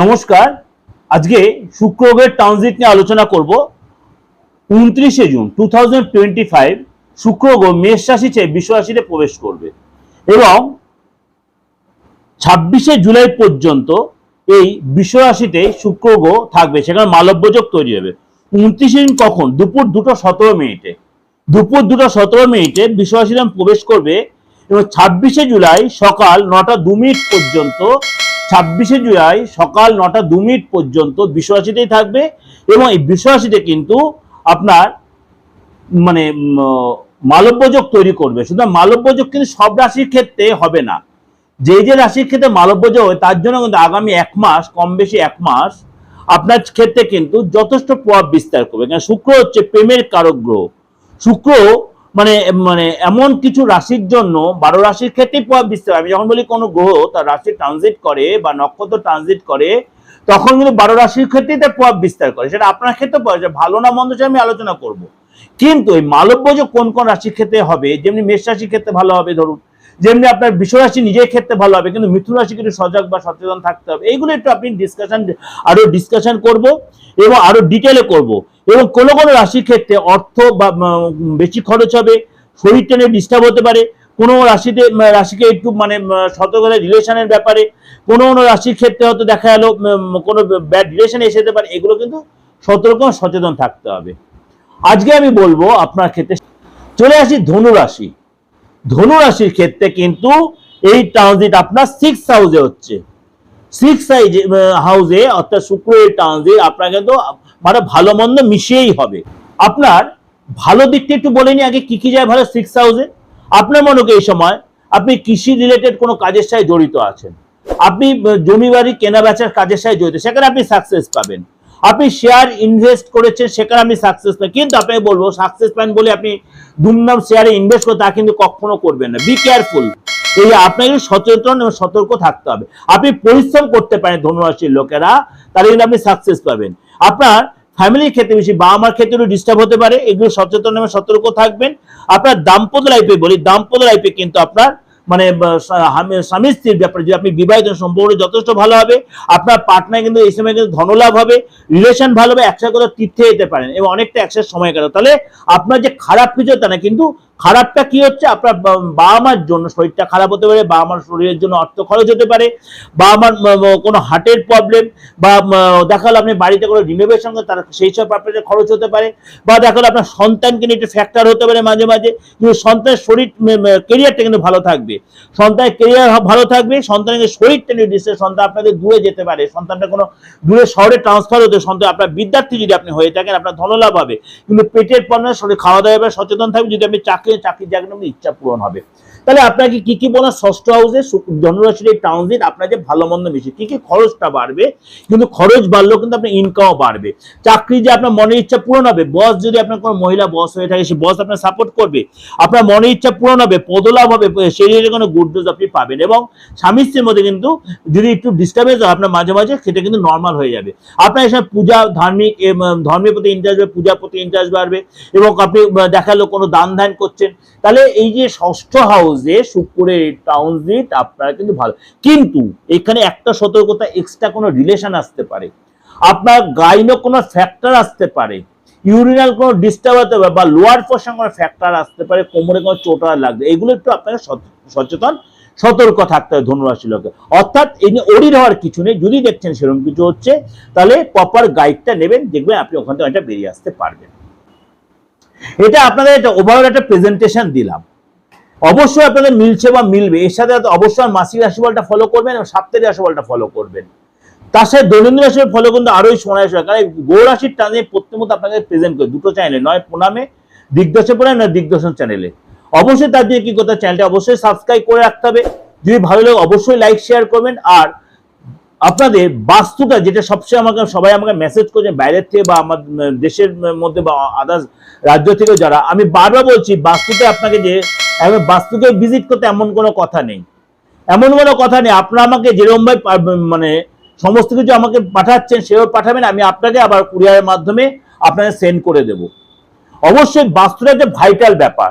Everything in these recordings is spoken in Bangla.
নমস্কার। আজকে শুক্রগ্রহের ট্রানজিট নিয়ে আলোচনা করব। উনত্রিশে June two thousand twenty five শুক্রগ্রহ মেষ রাশি চেয়ে বিশ্ব রাশিতে প্রবেশ করবে এবং ছাব্বিশে জুলাই পর্যন্ত এই বিশ্ব রাশিতে শুক্রগ্রহ থাকবে, সেখানে মালব্যযোগ তৈরি হবে। উনত্রিশে জুন কখন? দুপুর দুটো সতেরো মিনিটে। দুপুর দুটো সতেরো মিনিটে বিশ্ব রাশিতে প্রবেশ করবে এবং ছাব্বিশে জুলাই সকাল নটা দু মিনিট পর্যন্ত ছাব্বিশে জুলাই সকাল নটা দু মিনিট পর্যন্ত বিশ্বরাশিতেই থাকবে এবং এই বিশ্বরাশিতে কিন্তু আপনার মানে মালব্যযোগ তৈরি করবে। শুধু মালব্যযোগ কিন্তু সব রাশির ক্ষেত্রে হবে না। যে যে রাশির ক্ষেত্রে মালব্যযোগ হয়, তার জন্য কিন্তু আগামী এক মাস, কম বেশি এক মাস আপনার ক্ষেত্রে কিন্তু যথেষ্ট প্রভাব বিস্তার করবে। কারণ শুক্র হচ্ছে প্রেমের কারক গ্রহ। শুক্র মানে মানে এমন কিছু রাশির জন্য বারো রাশির ক্ষেত্রে প্রভাব বিস্তার আমি যখন বলি কোনো গ্রহ তার রাশি ট্রানজিট করে বা নক্ষত্র ট্রানজিট করে, তখন কিন্তু বারো রাশির ক্ষেত্রেই তার প্রভাব বিস্তার করে। সেটা আপনার ক্ষেত্রে পাওয়া যায় ভালো না মন্দ আমি আলোচনা করব। কিন্তু এই মালব্য যে কোন কোন রাশির ক্ষেত্রে হবে, যেমনি মেষ রাশির ক্ষেত্রে ভালো হবে, ধরুন যেমনি আপনার বিশ্ব রাশি নিজের ক্ষেত্রে ভালো হবে, কিন্তু মিথুন রাশি কিন্তু সজাগ বা সচেতন থাকতে হবে। এইগুলো একটু আপনি ডিসকাশন আরও ডিসকাশন করব এবং আরও ডিটেলে করব। এবং কোনো কোনো রাশির ক্ষেত্রে অর্থ বা বেশি খরচ হবে, শরীর টেনে ডিস্টার্ব হতে পারে। কোনো রাশিতে রাশিকে একটু মানে সতর্কতা রিলেশনের ব্যাপারে। কোনো কোনো রাশির ক্ষেত্রে হয়তো দেখা গেল কোনো ব্যাড রিলেশন এসে যেতে পারে। এগুলো কিন্তু সতর্ক সচেতন থাকতে হবে। আজকে আমি বলব আপনার ক্ষেত্রে, চলে আসি ধনু রাশি। ধনু রাশির ক্ষেত্রে কিন্তু এই ট্রানজিট আপনার সিক্স হাউসে হচ্ছে। সিক্স হাউসে অর্থাৎ শুক্র এই ট্রানজিট আপনার কিন্তু মানে ভালো মন্দ মিশিয়েই হবে। আপনার ভালো দিকটা একটু বলে নি আগে কি কি যায় ভালো সিক্স হাউসে আপনার মনে এই সময় আপনি কৃষি রিলেটেড কোনো কাজের সাথে জড়িত আছেন। আপনি জমি বাড়ি কেনা বেচার কাজের সাথে জড়িত, সেখানে আপনি সাকসেস পাবেন। আপনি শেয়ার ইনভেস্ট করেছেন, সেখানে আপনি সাকসেস পাবেন কিন্তু আপনাকে বলব সাকসেস পান বলে আপনি দুমদাম শেয়ারে ইনভেস্ট করে তা কিন্তু কখনো করবেন না। বি কেয়ারফুল এই আপনাকে সচেতন এবং সতর্ক থাকতে হবে। আপনি পরিশ্রম করতে পারেন ধনুরাশির লোকেরা, তাহলে কিন্তু আপনি সাকসেস পাবেন। আপনার ফ্যামিলির ক্ষেত্রে বেশি বাবা মার ক্ষেত্রে ডিস্টার্ব হতে পারে এগুলো সচেতন এবং সতর্ক থাকবেন। আপনার দাম্পত্য লাইফে বলি, দাম্পত্য লাইফে কিন্তু আপনার মানে স্বামী স্ত্রীর ব্যাপারে যদি আপনি বিবাহিত সম্পর্ক, যথেষ্ট ভালো হবে। আপনার পার্টনার কিন্তু এই সময় কিন্তু ধনলাভ হবে রিলেশন ভালো হবে, একসাথে কোথাও তীর্থে যেতে পারেন এবং অনেকটা একসাথে সময় কাটাবে তাহলে আপনার যে খারাপ কিছু, তা না, কিন্তু খারাপটা কি হচ্ছে? আপনার বাবা মার জন্য শরীরটা খারাপ হতে পারে বাবা মার শরীরের জন্য অর্থ খরচ হতে পারে বাবা মার কোনো হার্টের প্রবলেম বা দেখা হলো আপনি বাড়িতে কোনো রিনোভেশন তার সেই সব ব্যাপারে খরচ হতে পারে, বা দেখা হলো আপনার সন্তানকে নিয়ে একটু ফ্যাক্টর হতে পারে মাঝে মাঝে, কিন্তু সন্তানের শরীর কেরিয়ারটা কিন্তু ভালো থাকবে। সন্তানের কেরিয়ার ভালো থাকবে, সন্তানের শরীরটা ডিস্টার্ব সন্তান আপনাদের দূরে যেতে পারে, সন্তানটা কোনো দূরে শহরে ট্রান্সফার হতে, সন্তান আপনার বিদ্যার্থী যদি আপনি হয়ে থাকেন, আপনার ধনলাভ হবে। কিন্তু পেটের পণ্য শরীর খাওয়া দাওয়া ব্যাপারে সচেতন থাকবে, যদি আপনি চাকরি চাকরির জায়গায় আপনি ইচ্ছা পূরণ হবে। তাহলে আপনাকে কি কি বলা ষষ্ঠ হাউসে জনরাশির এই ট্রানজিট আপনার যে ভালো মন্দ বেশি, কি কি খরচটা বাড়বে? কিন্তু খরচ বাড়লেও কিন্তু আপনার ইনকামও বাড়বে। চাকরি যে আপনার মনের ইচ্ছা পূরণ হবে বস যদি আপনার কোনো মহিলা বস হয়ে থাকে, সে বস আপনার সাপোর্ট করবে। আপনার মনের ইচ্ছা পূরণ হবে, পদলাভ হবে রিলেটেড কোনো গুড নিউজ আপনি পাবেন এবং স্বামী স্ত্রীর মধ্যে কিন্তু যদি একটু ডিস্টার্বেন্স হয়, আপনার মাঝে মাঝে সেটা কিন্তু নর্মাল হয়ে যাবে। আপনার এসব পূজা ধার্মিক ধর্মের প্রতি ইন্টারেস্ট বাড়বে, পূজার প্রতি ইন্টারেস্ট বাড়বে এবং আপনি দেখাল কোনো দান ধ্যান করছেন, তাহলে এই যে ষষ্ঠ হাউসে শুক্রের ট্রানজিট আপনার কিন্তু ভালো। কিন্তু এখানে একটা সতর্কতা এক্সট্রা কোনো রিলেশন আসতে পারে। আপনার গাইনো কোনো ফ্যাক্টর আসতে পারে। ইউরিনাল কোনো ডিস্টার্ব হতে পারে বা লোয়ার পোর্শন ফ্যাক্টর আসতে পারে, কোমরে কোনো চোটা লাগবে এগুলো একটু আপনাকে সচেতন, সতর্ক থাকতে হবে ধনুরাশি লোকে অর্থাৎ এই যে অরির হওয়ার কিছু নেই। যদি দেখছেন সেরকম কিছু হচ্ছে, তাহলে প্রপার গাইডটা নেবেন, দেখবেন আপনি ওখান থেকে একটা বেরিয়ে আসতে পারবেন। এটা আপনাদের একটা ওভারঅল একটা প্রেজেন্টেশন দিলাম। অবশ্যই আপনাদের মিলছে বা মিলবে। এর সাথে অবশ্যই মাসিক রাশিফলটা ফলো করবেন এবং সাপ্তাহিক রাশিফলটা ফলো করবেন। তার সাথে দৈনন্দিন রাশিফল ফলে কিন্তু আরোই সময় আসবে কারণ গৌ রাশির টানে প্রত্যেকমত আপনাকে প্রেজেন্ট করে দুটো চ্যানেলে নয় প্রণামে, দিগদর্শন প্রণাম নয় দিগদর্শন চ্যানেলে অবশ্যই তার জন্য কি করতে? চ্যানেলটা অবশ্যই সাবস্ক্রাইব করে রাখতে হবে। যদি ভালো লাগে অবশ্যই লাইক শেয়ার করবেন। আর আপনাদের বাস্তুটা যেটা সবচেয়ে আমাকে, সবাই আমাকে মেসেজ করছেন বাইরের থেকে বা আমার, দেশের মধ্যে বা আদার্স রাজ্য থেকে যারা, আমি বারবার বলছি, বাস্তুতে আপনাকে যে এখন বাস্তুকে ভিজিট করতে এমন কোনো কথা নেই। এমন কোনো কথা নেই। আপনারা আমাকে যেরকমভাবে মানে সমস্ত কিছু আমাকে পাঠাচ্ছেন সেভাবে পাঠাবেন, আমি আপনাকে আবার কুরিয়ারের মাধ্যমে আপনাকে সেন্ড করে দেব। অবশ্যই বাস্তুটা একটা ভাইটাল ব্যাপার।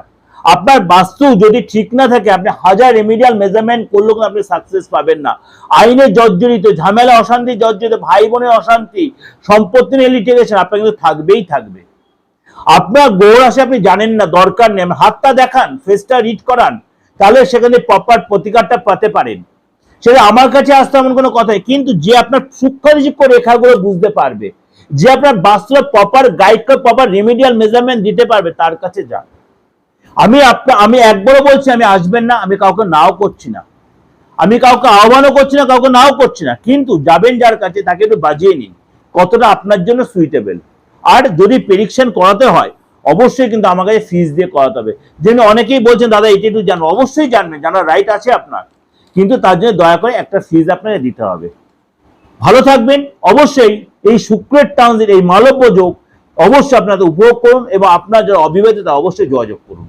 আপনার বাস্তু যদি ঠিক না থাকে, আপনি হাজার রেমিডিয়াল মেজারমেন্ট করলেও কিন্তু আপনি সাকসেস পাবেন না। আইনে জর্জরিত, ঝামেলা, অশান্তি, জর্জরিত ভাই বোনের অশান্তি, সম্পত্তি নিয়ে লিটিগেশন আপনার কিন্তু থাকবেই থাকবে। আপনার গৌর আসে আপনি জানেন না, দরকার নেই। হাতটা দেখান ফেসটা রিড করান, তাহলে সেখানে প্রপার প্রতিকারটা পেতে পারেন। সেটা আমার কাছে আসতে এমন কোনো কথাই কিন্তু যে আপনার সূক্ষ্ম রেখাগুলো বুঝতে পারবে, যে আপনার বাস্তবে প্রপার গাইড করে প্রপার রেমিডিয়াল মেজারমেন্ট দিতে পারবে, তার কাছে যান। আমি আপনার আমি একবারও বলছি, আমি আসবেন না, আমি কাউকে নাও করছি না। আমি কাউকে আহ্বানও করছি না, কাউকে নাও করছি না। কিন্তু যাবেন যার কাছে, তাকে একটু বাজিয়ে নিন, কতটা আপনার জন্য সুইটেবল আর যদি প্রেডিকশন করাতে হয়, অবশ্যই কিন্তু আমার কাছে ফিস দিয়ে করাতে হবে। যেন অনেকেই বলছেন, দাদা এটা একটু জানব। অবশ্যই জানবেন, জানার রাইট আছে আপনার। কিন্তু তার জন্য দয়া করে একটা ফিজ আপনাকে দিতে হবে। ভালো থাকবেন। অবশ্যই এই শুক্রের ট্রানজিট এই মালব্য যোগ অবশ্যই আপনাদের উপভোগ করুন এবং আপনার যারা অবিবাহিত অবশ্যই যোগাযোগ করুন।